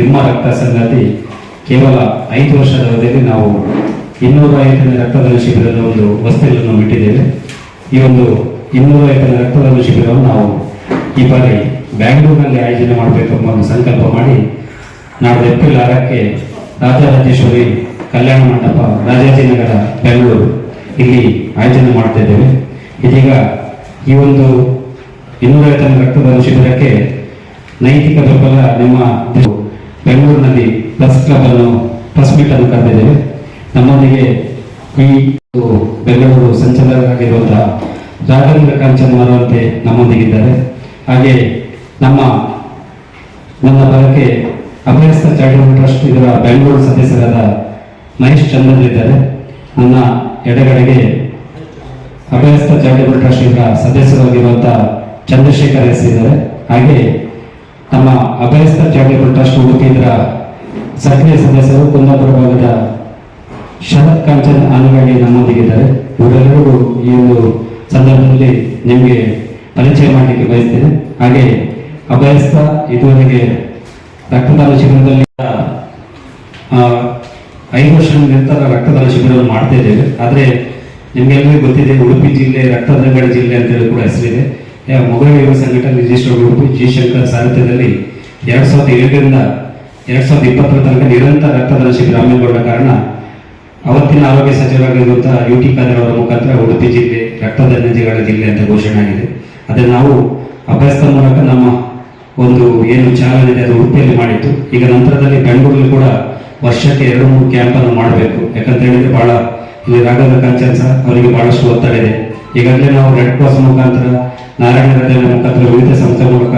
ನಿಮ್ಮ ರಕ್ತ ಸಂಗಾತಿ ಕೇವಲ ಐದು ವರ್ಷದ ಅವಧಿಯಲ್ಲಿ ನಾವು ಇನ್ನೂರ ಐದನೇ ರಕ್ತದಾನ ಶಿಬಿರದ ಒಂದು ವಸ್ತುಗಳನ್ನು ಬಿಟ್ಟಿದ್ದೇವೆ. ಈ ಒಂದು ಇನ್ನೂರ ಐದನೇ ರಕ್ತದಾನ ಶಿಬಿರವನ್ನು ನಾವು ಈ ಬಾರಿ ಬ್ಯಾಂಗ್ಳೂರಿನಲ್ಲಿ ಆಯೋಜನೆ ಮಾಡಬೇಕೆಂಬ ಒಂದು ಸಂಕಲ್ಪ ಮಾಡಿ ನಾಡ್ದು ಏಪ್ರಿಲ್ ಆರಕ್ಕೆ ರಾಜರಾಜೇಶ್ವರಿ ಕಲ್ಯಾಣ ಮಂಟಪ ರಾಜಾಜಿನಗರ ಬೆಂಗಳೂರು ಇಲ್ಲಿ ಆಯೋಜನೆ ಮಾಡ್ತಾ ಇದ್ದೇವೆ. ಇದೀಗ ಈ ಒಂದು ಇನ್ನೂರ ಐವತ್ತನೇ ರಕ್ತದಾನ ಶಿಬಿರಕ್ಕೆ ನೈತಿಕ ಬೆಂಬಲ ನಿಮ್ಮ ಬೆಂಗಳೂರಿನಲ್ಲಿ ಪ್ಲಸ್ ಕ್ಲಬ್ ಅನ್ನು ಪ್ಲಸ್ ಮೀಟ್ ಅನ್ನು ಕರೆದಿದ್ದೇವೆ. ನಮ್ಮೊಂದಿಗೆ ಈ ಬೆಂಗಳೂರು ಸಂಚಾಲಕರಾಗಿರುವಂತಹ ರಾಘವೇಂದ್ರ ಕಾಂಚನ್ ಮಾರುವಂತೆ ನಮ್ಮೊಂದಿಗಿದ್ದಾರೆ. ಹಾಗೆ ನಮ್ಮ, ನನ್ನ ಬಳಕೆ ಅಭಯಸ್ಥ ಚಾರಿಟಬಲ್ ಟ್ರಸ್ಟ್ ಇದರ ಬೆಂಗಳೂರು ಸದಸ್ಯರಾದ ಮಹೇಶ್ ಚಂದ್ರ ಇದ್ದಾರೆ ನನ್ನ ಎಡಗಡೆಗೆ ಅಭಯಸ್ಥ ಚಾರಿಟಬಲ್ ಟ್ರಸ್ಟ್ ಇದರ ಸದಸ್ಯರಾಗಿರುವಂತಹ ಚಂದ್ರಶೇಖರ್ ಎಸ್ ಇದ್ದಾರೆ. ಹಾಗೆ ನಮ್ಮ ಅಭಯಸ್ಥ ಚಾರಿಟಬಲ್ ಟ್ರಸ್ಟ್ ಉಡುಪಿ ಸಕ್ರಿಯ ಸದಸ್ಯರು ಕುಂದಾಪುರ ಭಾಗದ ಶರತ್ ಕಾಂಚನ್ ಆನಗಾಡಿ ನಮ್ಮೊಂದಿಗಿದ್ದಾರೆ ಇವರೆಲ್ಲರಿಗೂ ಈ ಒಂದು ಸಂದರ್ಭದಲ್ಲಿ ನಿಮಗೆ ಪರಿಚಯ ಮಾಡಲಿಕ್ಕೆ ಬಯಸ್ತೇನೆ. ಹಾಗೆ ಅಭಯಸ್ಥ ಇದುವರೆಗೆ ರಕ್ತದಾನ ಶಿಬಿರದಲ್ಲಿ ಐದು ವರ್ಷ ನಿರಂತರ ರಕ್ತದಾನ ಶಿಬಿರವನ್ನು ಮಾಡ್ತಾ ಇದ್ದೇವೆ. ಆದರೆ ನಿಮಗೆಲ್ಲರಿಗೂ ಗೊತ್ತಿದೆ, ಉಡುಪಿ ಜಿಲ್ಲೆ ರಕ್ತದಂಗಡಿ ಜಿಲ್ಲೆ ಅಂತೇಳಿ ಕೂಡ ಹೆಸರಿದೆ. ಮೊಘಲ ಯುವ ಸಂಘಟನೆ ರಿಜಿಸ್ಟರ್ ಉಡುಪಿ ಜಿ ಶಂಕರ್ ಸಾರಥ್ಯದಲ್ಲಿ ಎರಡ್ ಸಾವಿರದ ಏಳರಿಂದ ಎರಡ್ ಸಾವಿರದ ಇಪ್ಪತ್ತರ ತನಕ ನಿರಂತರ ರಕ್ತದಾನ ಶಿಬಿರ ಹಮ್ಮಿಕೊಂಡ ಕಾರಣ ಅವತ್ತಿನ ಆರೋಗ್ಯ ಸಚಿವರಾಗಿರುವಂತಹ ಯು ಟಿ ಖಾದರ್ ಅವರ ಮುಖಾಂತರ ಉಡುಪಿ ಜಿಲ್ಲೆ ರಕ್ತದಾನಿಗಳ ಜಿಲ್ಲೆ ಅಂತ ಘೋಷಣೆ ಆಗಿದೆ. ಅದೇ ನಾವು ಅಭ್ಯಾಸದ ಮೂಲಕ ನಮ್ಮ ಒಂದು ಏನು ಚಾಲನೆ ಇದೆ ಅದು ಉಡುಪಿಯಲ್ಲಿ ಮಾಡಿತ್ತು ಈಗ ನಂತರದಲ್ಲಿ ಬೆಂಗಳೂರಲ್ಲಿ ಕೂಡ ವರ್ಷಕ್ಕೆ ಎರಡು ಮೂರು ಕ್ಯಾಂಪ್ ಅನ್ನು ಮಾಡಬೇಕು. ಯಾಕಂತ ಹೇಳಿದ್ರೆ ಬಹಳ ಇಲ್ಲಿ ರಾಘವೇಂದ್ರ ಕಾಂಚನ್ ಸಹ ಅವರಿಗೆ ಬಹಳಷ್ಟು ಒತ್ತಡ ಇದೆ. ಈಗಾಗಲೇ ನಾವು ರೆಡ್ ಕ್ರಾಸ್ ಮುಖಾಂತರ ನಾರಾಯಣ ಹೃದಯ ಮುಖಾಂತರ ವಿವಿಧ ಸಂಸ್ಥೆ ಮೂಲಕ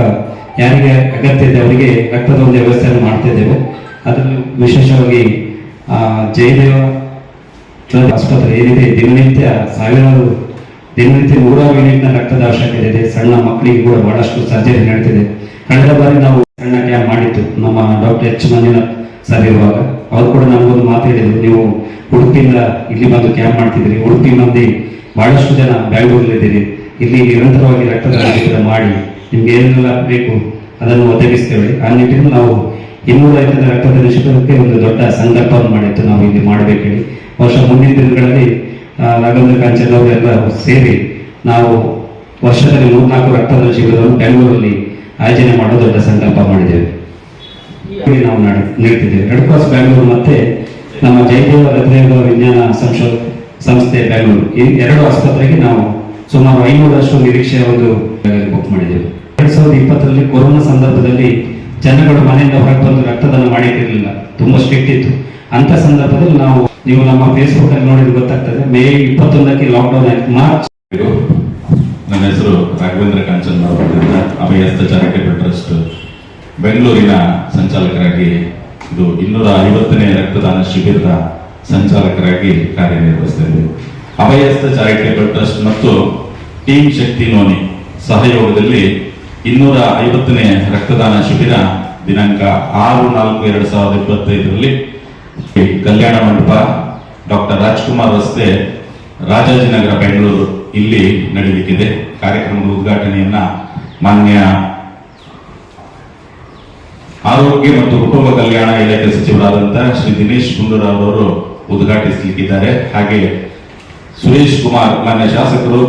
ಯಾರಿಗೆ ಅಗತ್ಯ ಇದೆ ಅವರಿಗೆ ರಕ್ತದ ಒಂದು ವ್ಯವಸ್ಥೆಯನ್ನು ಮಾಡ್ತಿದ್ದೇವೆ ಅದರಲ್ಲಿ ವಿಶೇಷವಾಗಿ ಜಯದೇವ ಆಸ್ಪತ್ರೆ ಏನಿದೆ, ದಿನನಿತ್ಯ ಸಾವಿರಾರು, ದಿನನಿತ್ಯ ನೂರಾರು ಯೂನಿಟ್ನ ರಕ್ತದ ಅವಶ್ಯಕತೆ ಇದೆ. ಸಣ್ಣ ಮಕ್ಕಳಿಗೆ ಕೂಡ ಬಹಳಷ್ಟು ಸರ್ಜರಿ ನಡೀತಿದೆ. ಕಳೆದ ಬಾರಿ ನಾವು ಸಣ್ಣ ಕ್ಯಾಂಪ್ ಮಾಡಿತ್ತು ನಮ್ಮ ಡಾಕ್ಟರ್ ಎಚ್ ಮಂಜುನಾಥ್ ಸರ್ ಇರುವಾಗ. ಅವರು ಕೂಡ ನಮಗೊಂದು ಮಾತು ಹೇಳಿದ್ರು, ನೀವು ಉಡುಪಿಯಿಂದ ಇಲ್ಲಿ ಬಂದು ಕ್ಯಾಂಪ್ ಮಾಡ್ತಿದ್ರಿ ಉಡುಪಿ ಮಂದಿ ಬಹಳಷ್ಟು ಜನ ಬ್ಯಾಂಗ್ಳೂರಲ್ಲಿದ್ದೀರಿ. ಇಲ್ಲಿ ನಿರಂತರವಾಗಿ ರಕ್ತದಾನ ಶಿಬಿರ ಮಾಡಿ ನಿಮ್ಗೆ ಏನೆಲ್ಲ ಬೇಕು ಅದನ್ನು ಒದಗಿಸ್ತೇವೆ. ಆ ನಿಟ್ಟಿನಲ್ಲಿ ನಾವು ಇನ್ನೂರ ಐವತ್ತರ ರಕ್ತದಾನ ಶಿಬಿರಕ್ಕೆ ಒಂದು ದೊಡ್ಡ ಸಂಕಲ್ಪವನ್ನು ಮಾಡಿತ್ತು ನಾವು ಇಲ್ಲಿ ಮಾಡಬೇಕೇಳಿ. ವರ್ಷ ಮುಂದಿನ ದಿನಗಳಲ್ಲಿ ರಾಘವೇಂದ್ರ ಕಾಂಚನ್ ಅವರೆಲ್ಲ ಸೇರಿ ನಾವು ವರ್ಷದಲ್ಲಿ ಮೂರ್ನಾಲ್ಕು ರಕ್ತದಾನ ಶಿಬಿರವನ್ನು ಬೆಂಗಳೂರಲ್ಲಿ ಆಯೋಜನೆ ಮಾಡೋ ದೊಡ್ಡ ಸಂಕಲ್ಪ ಮಾಡಿದ್ದೇವೆ. ನಾವು ನಡೆ- ನೀಡ್ತಿದ್ದೇವೆ. ರೆಡ್ ಕ್ರಾಸ್ ಬೆಂಗಳೂರು ಮತ್ತೆ ನಮ್ಮ ಜಯದೇವ ಹೃದಯ ವಿಜ್ಞಾನ ಸಂಶೋಧ ಸಂಸ್ಥೆ ಬೆಂಗಳೂರು ಈ ಎರಡು ಆಸ್ಪತ್ರೆಗೆ ನಾವು ಸುಮಾರು ಐನೂರಷ್ಟು ನಿರೀಕ್ಷೆ ಒಂದು ಬುಕ್ ಮಾಡಿದ್ದೇವೆ. ಎರಡ್ ಸಾವಿರದ ಇಪ್ಪತ್ತರಲ್ಲಿ ಕೊರೋನಾ ಸಂದರ್ಭದಲ್ಲಿ ಜನಗಳು ಮನೆಯಿಂದ ಹೊರಗೆ ಬಂದು ರಕ್ತದಾನ ಮಾಡಿಟ್ಟಿರಲಿಲ್ಲ ತುಂಬಾ ಸ್ಟ್ರಿಕ್ಟ್ ಇತ್ತು. ಅಂತ ಸಂದರ್ಭದಲ್ಲಿ ನಾವು, ನೀವು ನಮ್ಮ ಫೇಸ್ಬುಕ್ ಅಲ್ಲಿ ನೋಡಿದ್ರೆ ಗೊತ್ತಾಗ್ತದೆ. ಮೇ ಇಪ್ಪತ್ತೊಂದಕ್ಕೆ ಲಾಕ್ಡೌನ್ ಆಯ್ತು. ಮಾರ್ಚ್ ನನ್ನ ಹೆಸರು ರಾಘವೇಂದ್ರ ಕಾಂಚನ್ ಅಭಯಸ್ತ ಚಾರಿಟೇಬಲ್ ಟ್ರಸ್ಟ್ ಬೆಂಗಳೂರಿನ ಸಂಚಾಲಕರಾಗಿ ಇದು ಇನ್ನೂರ ಐವತ್ತನೇ ರಕ್ತದಾನ ಶಿಬಿರದ ಸಂಚಾಲಕರಾಗಿ ಕಾರ್ಯನಿರ್ವಹಿಸಿದ್ದೇವೆ ಅಭಯಸ್ಥ ಚಾರಿಟೇಬಲ್ ಟ್ರಸ್ಟ್ ಮತ್ತು ಟೀಮ್ ಶಕ್ತಿ ನೋನಿ ಸಹಯೋಗದಲ್ಲಿ ಇನ್ನೂರ ಐವತ್ತನೇ ರಕ್ತದಾನ ಶಿಬಿರ ದಿನಾಂಕ ಆರು ನಾಲ್ಕು ಎರಡು ಸಾವಿರದ ಇಪ್ಪತ್ತೈದರಲ್ಲಿ ಕಲ್ಯಾಣ ಮಂಟಪ ಡಾಕ್ಟರ್ ರಾಜ್ಕುಮಾರ್ ರಸ್ತೆ ರಾಜಾಜಿನಗರ ಬೆಂಗಳೂರು ಇಲ್ಲಿ ನಡೆಯಲಿಕ್ಕಿದೆ. ಕಾರ್ಯಕ್ರಮದ ಉದ್ಘಾಟನೆಯನ್ನ ಮಾನ್ಯ ಆರೋಗ್ಯ ಮತ್ತು ಕುಟುಂಬ ಕಲ್ಯಾಣ ಇಲಾಖೆ ಸಚಿವರಾದಂತಹ ಶ್ರೀ ದಿನೇಶ್ ಗುಂಡೂರಾವ್ ಅವರು ಉದ್ಘಾಟಿಸಲಿಕ್ಕಿದ್ದಾರೆ ಹಾಗೆ ಸುರೇಶ್ ಕುಮಾರ್ ಮಾನ್ಯ ಶಾಸಕರು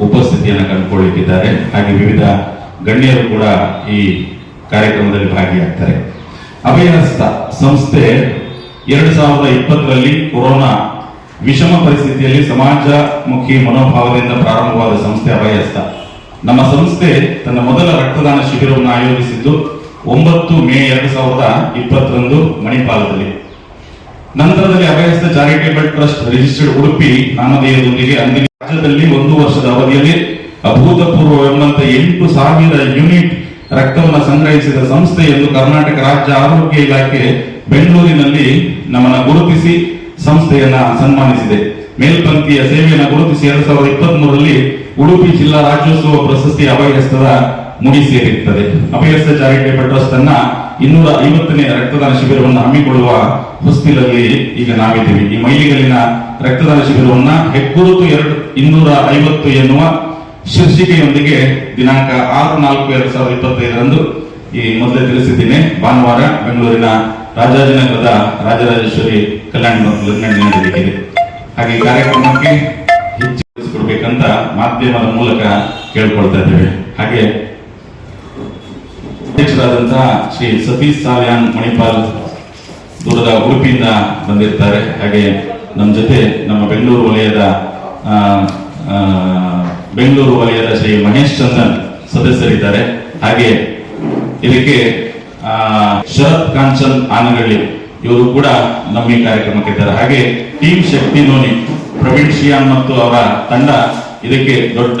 ಉಪಸ್ಥಿತಿಯನ್ನು ಕಂಡುಕೊಳ್ಳಿಕ್ಕಿದ್ದಾರೆ ಹಾಗೆ ವಿವಿಧ ಗಣ್ಯರು ಕೂಡ ಈ ಕಾರ್ಯಕ್ರಮದಲ್ಲಿ ಭಾಗಿಯಾಗ್ತಾರೆ. ಅಭಯಹಸ್ತ ಸಂಸ್ಥೆ ಎರಡು ಸಾವಿರದ ಇಪ್ಪತ್ತರಲ್ಲಿ ಕೊರೋನಾ ವಿಷಮ ಪರಿಸ್ಥಿತಿಯಲ್ಲಿ ಸಮಾಜಮುಖಿ ಮನೋಭಾವದಿಂದ ಪ್ರಾರಂಭವಾದ ಸಂಸ್ಥೆ ಅಭಯಸ್ತ ನಮ್ಮ ಸಂಸ್ಥೆ ತನ್ನ ಮೊದಲ ರಕ್ತದಾನ ಶಿಬಿರವನ್ನು ಆಯೋಜಿಸಿದ್ದು ಒಂಬತ್ತು ಮೇ ಎರಡು ಸಾವಿರದ ಇಪ್ಪತ್ತರಂದು ಮಣಿಪಾಲದಲ್ಲಿ. ನಂತರದಲ್ಲಿ Abhayastha charitable trust registered Udupi ನಾಮಧೇಯದೊಂದಿಗೆ ಅಂದಿನ ರಾಜ್ಯದಲ್ಲಿ ಒಂದು ವರ್ಷದ ಅವಧಿಯಲ್ಲಿ ಅಭೂತಪೂರ್ವವೆಂಬಂತ ಎಂಟು ಸಾವಿರ ಯೂನಿಟ್ ರಕ್ತವನ್ನು ಸಂಗ್ರಹಿಸಿದ ಸಂಸ್ಥೆ ಎಂದು ಕರ್ನಾಟಕ ರಾಜ್ಯ ಆರೋಗ್ಯ ಇಲಾಖೆ ಬೆಂಗಳೂರಿನಲ್ಲಿ ನಮ್ಮನ್ನ ಗುರುತಿಸಿ ಸಂಸ್ಥೆಯನ್ನ ಸನ್ಮಾನಿಸಿದೆ. ಮೇಲ್ಪಂಕ್ತಿಯ ಸೇವೆಯನ್ನು ಗುರುತಿಸಿ ಎರಡ್ ಸಾವಿರದ ಇಪ್ಪತ್ತ್ ಮೂರರಲ್ಲಿ ಉಡುಪಿ ಜಿಲ್ಲಾ ರಾಜ್ಯೋತ್ಸವ ಪ್ರಶಸ್ತಿ ಅಭಯಹಸ್ತದ ಮುಗಿಸಿರುತ್ತದೆ ಅಭಯಸ್ಥ ಚಾರಿಟೇಬಲ್ ಟ್ರಸ್ಟ್ ಅನ್ನ ಇನ್ನೂರ ಐವತ್ತನೇ ರಕ್ತದಾನ ಶಿಬಿರವನ್ನು ಹಮ್ಮಿಕೊಳ್ಳುವ ಹೊಸ್ತಿಲಲ್ಲಿ ಈಗ ನಾವಿದ್ದೇವೆ. ಈ ಮೈಲಿಗಲ್ಲಿನ ರಕ್ತದಾನ ಶಿಬಿರವನ್ನ ಹೆಗ್ಗುರುತು ಎರಡು, ಇನ್ನೂರ ಐವತ್ತು ಎನ್ನುವ ಶೀರ್ಷಿಕೆಯೊಂದಿಗೆ ದಿನಾಂಕ ಆರು, ನಾಲ್ಕು, ಎರಡು ಸಾವಿರದ ಇಪ್ಪತ್ತೈದರಂದು ಈ ಮೊದಲೇ ತಿಳಿಸಿದ್ದೇನೆ. ಭಾನುವಾರ ಬೆಂಗಳೂರಿನ ರಾಜಾಜಿನಗರದ ರಾಜರಾಜೇಶ್ವರಿ ಕಲ್ಯಾಣ ನಡೆಯಲಿದೆ. ಹಾಗೆ ಕಾರ್ಯಕ್ರಮಕ್ಕೆ ಹೆಚ್ಚು ಕೊಡಬೇಕಂತ ಮಾಧ್ಯಮದ ಮೂಲಕ ಕೇಳ್ಕೊಳ್ತಾ ಇದ್ದೇವೆ. ಹಾಗೆ ಅಧ್ಯಕ್ಷರಾದಂತಹ ಶ್ರೀ ಸತೀಶ್ ಸಾವ್ಯಾನ್ ಮಣಿಪಾಲ್ ದೂರದ ಉಡುಪಿಯಿಂದ ಬಂದಿರ್ತಾರೆ. ಹಾಗೆ ನಮ್ಮ ಜೊತೆ ನಮ್ಮ ಬೆಂಗಳೂರು ವಲಯದ ಬೆಂಗಳೂರು ವಲಯದ ಶ್ರೀ ಮಹೇಶ್ ಚಂದನ್ ಸದಸ್ಯರಿದ್ದಾರೆ. ಹಾಗೆ ಇದಕ್ಕೆ ಶರತ್ ಕಾಂಚನ್ ಆನಗಳ್ಳಿ ಇವರು ಕೂಡ ನಮ್ಮ ಈ ಕಾರ್ಯಕ್ರಮಕ್ಕೆ ಇದ್ದಾರೆ. ಹಾಗೆ ಟೀಮ್ ಶಕ್ತಿ ನೋನಿ ಪ್ರವೀಣ್ ಶಿಯಾನ್ ಮತ್ತು ಅವರ ತಂಡ ಇದಕ್ಕೆ ದೊಡ್ಡ